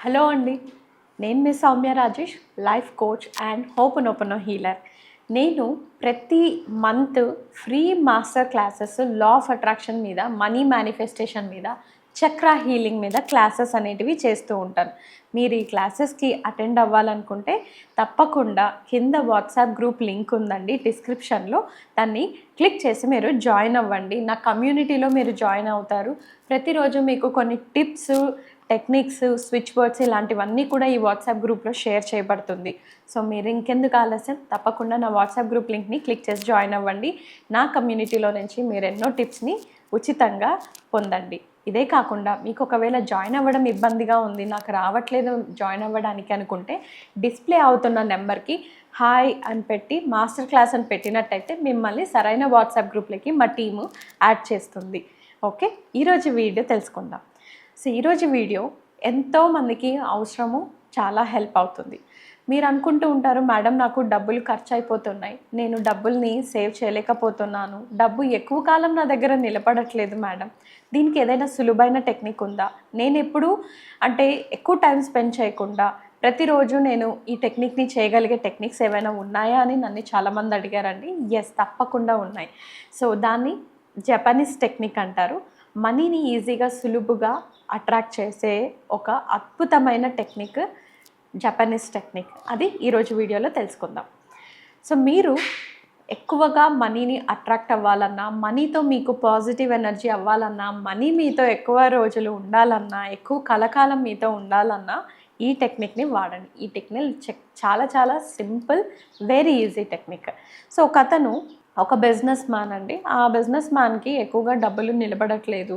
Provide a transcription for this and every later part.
Hello అండి. నేను మీ Soumya Rajesh life coach and hope open healer. నేను ప్రతి month free master classes law of attraction మీద money manifestation మీద చక్ర హీలింగ్ మీద క్లాసెస్ అనేటివి చేస్తూ ఉంటాను. మీరు ఈ క్లాసెస్కి అటెండ్ అవ్వాలనుకుంటే తప్పకుండా కింద వాట్సాప్ గ్రూప్ లింక్ ఉందండి డిస్క్రిప్షన్లో. దాన్ని క్లిక్ చేసి మీరు జాయిన్ అవ్వండి. నా కమ్యూనిటీలో మీరు జాయిన్ అవుతారు. ప్రతిరోజు మీకు కొన్ని టిప్స్ టెక్నిక్స్ స్విచ్ బోర్డ్స్ ఇలాంటివన్నీ కూడా ఈ వాట్సాప్ గ్రూప్లో షేర్ చేయబడుతుంది. సో మీరు ఇంకెందుకు ఆలస్యం? తప్పకుండా నా వాట్సాప్ గ్రూప్ లింక్ని క్లిక్ చేసి జాయిన్ అవ్వండి. నా కమ్యూనిటీలో నుంచి మీరు ఎన్నో టిప్స్ని ఉచితంగా పొందండి. ఇదే కాకుండా మీకు ఒకవేళ జాయిన్ అవ్వడం ఇబ్బందిగా ఉంది నాకు రావట్లేదు జాయిన్ అవ్వడానికి అనుకుంటే డిస్ప్లే అవుతున్న నెంబర్కి హాయ్ అని పెట్టి మాస్టర్ క్లాస్ అని పెట్టినట్టయితే మిమ్మల్ని సరైన వాట్సాప్ గ్రూప్లోకి మా టీము యాడ్ చేస్తుంది. ఓకే? ఈరోజు వీడియో తెలుసుకుందాం. సో ఈరోజు వీడియో ఎంతో మందికి అవసరము చాలా హెల్ప్ అవుతుంది. మీరు అనుకుంటూ ఉంటారు మేడం నాకు డబ్బులు ఖర్చు అయిపోతున్నాయి నేను డబ్బుల్ని సేవ్ చేయలేకపోతున్నాను. డబ్బు ఎక్కువ కాలం నా దగ్గర నిలబడట్లేదు మేడం. దీనికి ఏదైనా సులువైన టెక్నిక్ ఉందా? నేను ఎప్పుడు అంటే ఎక్కువ టైం స్పెండ్ చేయకుండా ప్రతిరోజు నేను ఈ టెక్నిక్ని చేయగలిగే టెక్నిక్స్ ఏమైనా ఉన్నాయా అని నన్ను చాలామంది అడిగారండి. ఎస్ తప్పకుండా ఉన్నాయి. సో దాన్ని జపనీస్ టెక్నిక్ అంటారు. మనీని ఈజీగా సులువుగా అట్రాక్ట్ చేసే ఒక అద్భుతమైన టెక్నిక్ జపనీస్ టెక్నిక్. అది ఈరోజు వీడియోలో తెలుసుకుందాం. సో మీరు ఎక్కువగా మనీని అట్రాక్ట్ అవ్వాలన్నా మనీతో మీకు పాజిటివ్ ఎనర్జీ అవ్వాలన్నా మనీ మీతో ఎక్కువ రోజులు ఉండాలన్నా ఎక్కువ కలకాలం మీతో ఉండాలన్నా ఈ టెక్నిక్ని వాడండి. ఈ టెక్నిక్ చెక్ చాలా చాలా simple very easy technique. So ఒక అతను ఒక బిజినెస్ మ్యాన్ అండి. ఆ బిజినెస్ మ్యాన్కి ఎక్కువగా డబ్బులు నిలబడట్లేదు.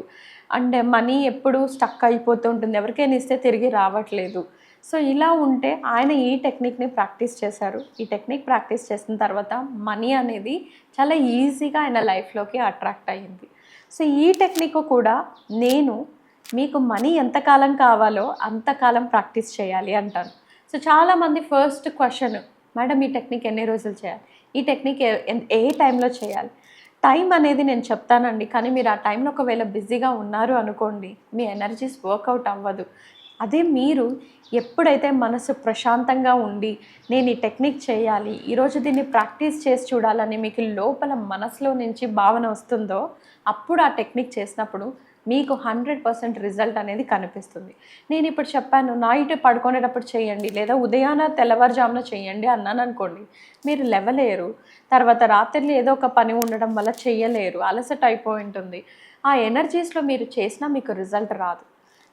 అండ్ మనీ ఎప్పుడు స్టక్ అయిపోతూ ఉంటుంది. ఎవరికైనా ఇస్తే తిరిగి రావట్లేదు. సో ఇలా ఉంటే ఆయన ఈ టెక్నిక్ని ప్రాక్టీస్ చేశారు. ఈ టెక్నిక్ ప్రాక్టీస్ చేసిన తర్వాత మనీ అనేది చాలా ఈజీగా ఆయన లైఫ్లోకి అట్రాక్ట్ అయ్యింది. సో ఈ టెక్నిక్ కూడా నేను మీకు మనీ ఎంతకాలం కావాలో అంతకాలం ప్రాక్టీస్ చేయాలి అంటాను. సో చాలామంది ఫస్ట్ క్వశ్చన్ మేడం ఈ టెక్నిక్ ఎన్ని రోజులు చేయాలి? ఈ టెక్నిక్ ఏ- ఏ టైంలో చేయాలి? టైం అనేది నేను చెప్తానండి కానీ మీరు ఆ టైంలో ఒకవేళ బిజీగా ఉన్నారు అనుకోండి మీ ఎనర్జీస్ వర్కౌట్ అవ్వదు. అదే మీరు ఎప్పుడైతే మనసు ప్రశాంతంగా ఉండి నేను ఈ టెక్నిక్ చేయాలి ఈరోజు దీన్ని ప్రాక్టీస్ చేసి చూడాలని మీకు లోపల మనసులో నుంచి భావన వస్తుందో అప్పుడు ఆ టెక్నిక్ చేసినప్పుడు మీకు హండ్రెడ్ పర్సెంట్ రిజల్ట్ అనేది కనిపిస్తుంది. నేను ఇప్పుడు చెప్పాను నైట్ పడుకునేటప్పుడు చేయండి లేదా ఉదయాన తెల్లవారుజామున చేయండి అన్నాను అనుకోండి మీరు లెవలేరు. తర్వాత రాత్రి ఏదో ఒక పని ఉండడం వల్ల చేయలేరు. అలసట అయిపోయి ఉంటుంది ఆ ఎనర్జీస్లో మీరు చేసినా మీకు రిజల్ట్ రాదు.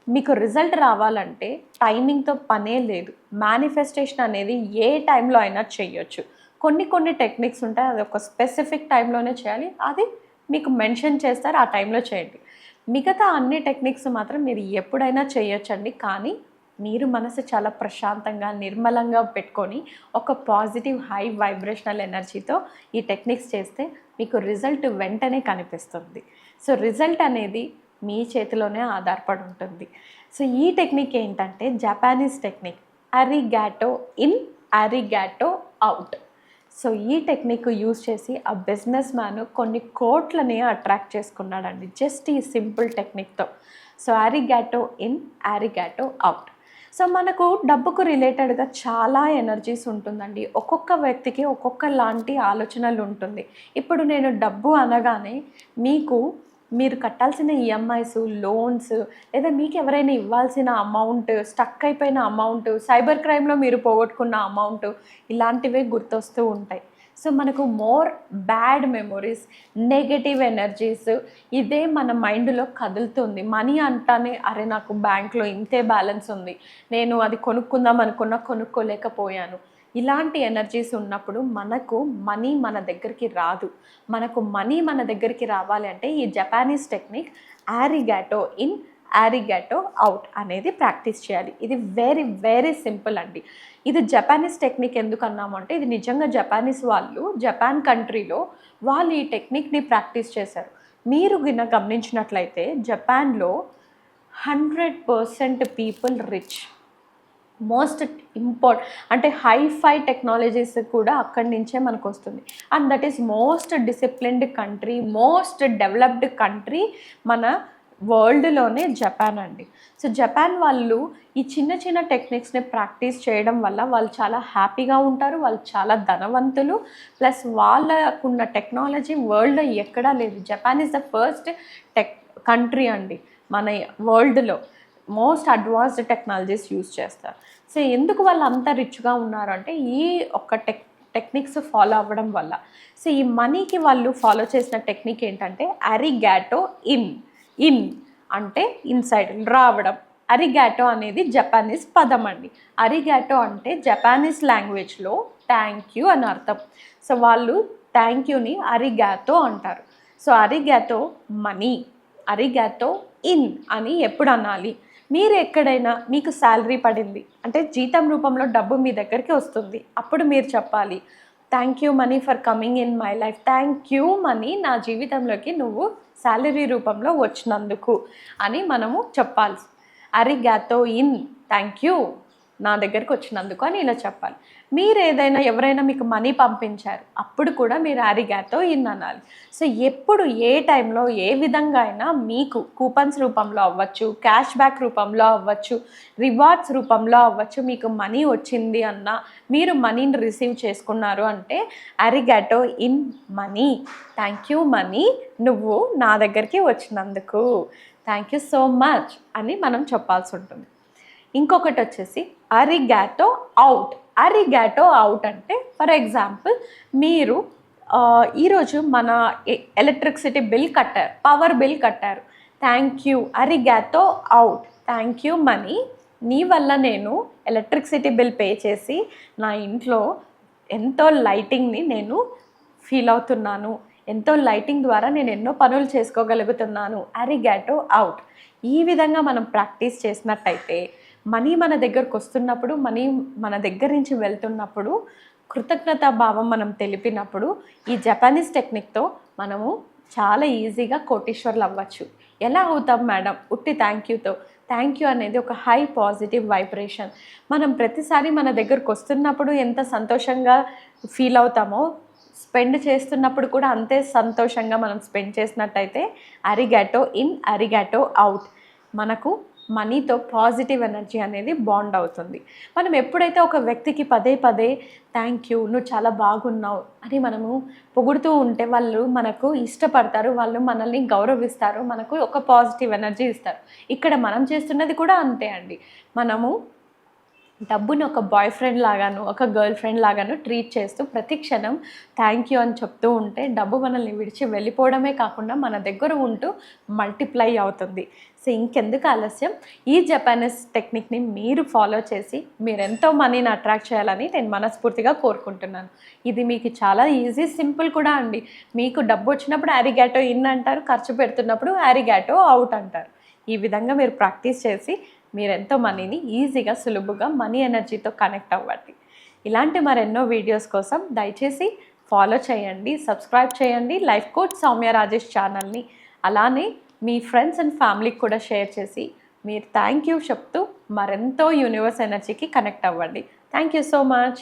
మీకు రిజల్ట్ రావాలంటే టైమింగ్తో పనే లేదు. మేనిఫెస్టేషన్ అనేది ఏ టైంలో అయినా చేయొచ్చు. కొన్ని కొన్ని టెక్నిక్స్ ఉంటాయి అది ఒక స్పెసిఫిక్ టైంలోనే చేయాలి. అది మీకు మెన్షన్ చేస్తారు ఆ టైంలో చేయండి. మిగతా అన్ని టెక్నిక్స్ మాత్రం మీరు ఎప్పుడైనా చేయొచ్చండి. కానీ మీరు మనసు చాలా ప్రశాంతంగా నిర్మలంగా పెట్టుకొని ఒక పాజిటివ్ హై వైబ్రేషనల్ ఎనర్జీతో ఈ టెక్నిక్స్ చేస్తే మీకు రిజల్ట్ వెంటనే కనిపిస్తుంది. సో రిజల్ట్ అనేది మీ చేతిలోనే ఆధారపడి ఉంటుంది. సో ఈ టెక్నిక్ ఏంటంటే Japanese technique arigato in arigato out so ఈ టెక్నిక్ యూజ్ చేసి ఆ బిజినెస్ మ్యాన్ కొన్ని కోట్లని అట్రాక్ట్ చేసుకున్నాడండి. జస్ట్ ఈ simple టెక్నిక్తో. So yarigato in yarigato out. So మనకు డబ్బుకు రిలేటెడ్గా చాలా ఎనర్జీస్ ఉంటుందండి. ఒక్కొక్క వ్యక్తికి ఒక్కొక్క లాంటి ఆలోచనలు ఉంటుంది. ఇప్పుడు నేను డబ్బు అనగానే మీకు మీరు కట్టాల్సిన ఈఎంఐస్ లోన్స్ లేదా మీకు ఎవరైనా ఇవ్వాల్సిన అమౌంట్ స్టక్ అయిపోయిన అమౌంట్ సైబర్ క్రైమ్లో మీరు పోగొట్టుకున్న అమౌంట్ ఇలాంటివే గుర్తొస్తూ ఉంటాయి. సో మనకు more bad memories negative energies ఇదే మన మైండ్లో కదులుతుంది. మనీ అంటానే అరే నాకు బ్యాంక్లో ఇంతే బ్యాలెన్స్ ఉంది. నేను అది కొనుక్కుందాం అనుకున్నా కొనుక్కోలేకపోయాను. ఇలాంటి ఎనర్జీస్ ఉన్నప్పుడు మనకు మనీ మన దగ్గరికి రాదు. మనకు మనీ మన దగ్గరికి రావాలి అంటే ఈ Japanese technique yarigato in yarigato out అనేది ప్రాక్టీస్ చేయాలి. ఇది వెరీ వెరీ సింపుల్ అండి. ఇది జపానీస్ టెక్నిక్ ఎందుకు అన్నామంటే ఇది నిజంగా జపానీస్ వాళ్ళు జపాన్ కంట్రీలో వాళ్ళు ఈ టెక్నిక్ని ప్రాక్టీస్ చేశారు. మీరు గిన గమనించినట్లయితే జపాన్లో hundred percent people rich most import అంటే హైఫై టెక్నాలజీస్ కూడా అక్కడి నుంచే మనకు వస్తుంది. And that is most disciplined country most developed country మన వరల్డ్లోనే జపాన్ అండి. సో జపాన్ వాళ్ళు ఈ చిన్న చిన్న టెక్నిక్స్ని ప్రాక్టీస్ చేయడం వల్ల వాళ్ళు చాలా హ్యాపీగా ఉంటారు వాళ్ళు చాలా ధనవంతులు. ప్లస్ వాళ్ళకున్న టెక్నాలజీ వరల్డ్లో ఎక్కడా లేదు. Japan is the first tech country అండి మన వరల్డ్లో. మోస్ట్ అడ్వాన్స్డ్ టెక్నాలజీస్ యూజ్ చేస్తారు. సో ఎందుకు వాళ్ళు అంత రిచ్గా ఉన్నారు అంటే ఈ ఒక్క టెక్ టెక్నిక్స్ ఫాలో అవ్వడం వల్ల. సో ఈ మనీకి వాళ్ళు ఫాలో చేసిన టెక్నిక్ ఏంటంటే అరిగాటో ఇన్ ఇన్ అంటే ఇన్సైడ్ రావడం. అరిగాటో అనేది జపానీస్ పదం అండి. అరిగాటో అంటే జపానీస్ లాంగ్వేజ్లో థ్యాంక్ యూ అని అర్థం. సో వాళ్ళు థ్యాంక్ యూని అరిగాతో అంటారు. So arigato money arigato in అని ఎప్పుడు అనాలి? మీరు ఎక్కడైనా మీకు శాలరీ పడింది అంటే జీతం రూపంలో డబ్బు మీ దగ్గరికి వస్తుంది అప్పుడు మీరు చెప్పాలి thank you money for coming in my life thank you money నా జీవితంలోకి నువ్వు శాలరీ రూపంలో వచ్చినందుకు అని మనము చెప్పాలి అరిగాతో ఇన్ థ్యాంక్ యూ నా దగ్గరికి వచ్చినందుకు అని ఇలా చెప్పాలి. మీరు ఏదైనా ఎవరైనా మీకు మనీ పంపించారు అప్పుడు కూడా మీరు అరిగాతో ఇన్ అనాలి. సో ఎప్పుడు ఏ టైంలో ఏ విధంగా అయినా మీకు కూపన్స్ రూపంలో అవ్వచ్చు క్యాష్ బ్యాక్ రూపంలో అవ్వచ్చు రివార్డ్స్ రూపంలో అవ్వచ్చు మీకు మనీ వచ్చింది అన్న మీరు మనీని రిసీవ్ చేసుకున్నారు అంటే arigato in money. Thank you money నువ్వు నా దగ్గరికి వచ్చినందుకు. థ్యాంక్ యూ సో మచ్ అని మనం చెప్పాల్సి ఉంటుంది. ఇంకొకటి వచ్చేసి అరిగాటో అవుట్ అరిగాటో అవుట్ అంటే ఫర్ ఎగ్జాంపుల్ మీరు ఈరోజు మన ఎలక్ట్రిసిటీ బిల్ కట్టారు పవర్ బిల్ కట్టారు. Thank you arigato out thank you money. నీ వల్ల నేను ఎలక్ట్రిసిటీ బిల్ పే చేసి నా ఇంట్లో ఎంతో లైటింగ్ని నేను ఫీల్ అవుతున్నాను. ఎంతో లైటింగ్ ద్వారా నేను ఎన్నో పనులు చేసుకోగలుగుతున్నాను. అరిగాటో అవుట్ ఈ విధంగా మనం ప్రాక్టీస్ చేసినట్టయితే మనీ మన దగ్గరకు వస్తున్నప్పుడు మనీ మన దగ్గర నుంచి వెళ్తున్నప్పుడు కృతజ్ఞతా భావం మనం తెలిపినప్పుడు ఈ జపానీస్ టెక్నిక్తో మనము చాలా ఈజీగా కోటీశ్వర్లు అవ్వచ్చు. ఎలా అవుతాం మేడం? ఉట్టి థ్యాంక్ యూతో థ్యాంక్ యూ అనేది ఒక హై పాజిటివ్ వైబ్రేషన్ మనం ప్రతిసారి మన దగ్గరకు వస్తున్నప్పుడు ఎంత సంతోషంగా ఫీల్ అవుతామో స్పెండ్ చేస్తున్నప్పుడు కూడా అంతే సంతోషంగా మనం స్పెండ్ చేసినట్టయితే అరిగాటో ఇన్ అరిగాటో అవుట్ మనకు మనీతో పాజిటివ్ ఎనర్జీ అనేది బాండ్ అవుతుంది. మనం ఎప్పుడైతే ఒక వ్యక్తికి పదే పదే థ్యాంక్ యూ నువ్వు చాలా బాగున్నావు అని మనము పొగుడుతూ ఉంటే వాళ్ళు మనకు ఇష్టపడతారు వాళ్ళు మనల్ని గౌరవిస్తారు మనకు ఒక పాజిటివ్ ఎనర్జీ ఇస్తారు. ఇక్కడ మనం చేస్తున్నది కూడా అంతే అండి. మనము డబ్బుని ఒక బాయ్ ఫ్రెండ్ లాగాను ఒక గర్ల్ ఫ్రెండ్ లాగాను ట్రీట్ చేస్తూ ప్రతి క్షణం థ్యాంక్ యూ అని చెప్తూ ఉంటే డబ్బు మనల్ని విడిచి వెళ్ళిపోవడమే కాకుండా మన దగ్గర ఉంటూ మల్టిప్లై అవుతుంది. సో ఇంకెందుకు ఆలస్యం? ఈ జపానీస్ టెక్నిక్ని మీరు ఫాలో చేసి మీరు ఎంతో మనీని అట్రాక్ట్ చేయాలని నేను మనస్ఫూర్తిగా కోరుకుంటున్నాను. ఇది మీకు చాలా ఈజీ సింపుల్ కూడా అండి. మీకు డబ్బు వచ్చినప్పుడు అరిగాటో ఇన్ అంటారు ఖర్చు పెడుతున్నప్పుడు అరిగాటో అవుట్ అంటారు. ఈ విధంగా మీరు ప్రాక్టీస్ చేసి మీరు ఎంతో మనీని ఈజీగా సులువుగా మనీ ఎనర్జీతో కనెక్ట్ అవ్వండి. ఇలాంటి మరెన్నో వీడియోస్ కోసం దయచేసి ఫాలో చేయండి సబ్స్క్రైబ్ చేయండి. లైఫ్ కోచ్ సౌమ్య రాజేష్ ఛానల్ని అలానే మీ ఫ్రెండ్స్ అండ్ ఫ్యామిలీకి కూడా షేర్ చేసి మీరు థ్యాంక్ యూ చెప్తూ మరెంతో యూనివర్స్ ఎనర్జీకి కనెక్ట్ అవ్వండి. Thank you so much.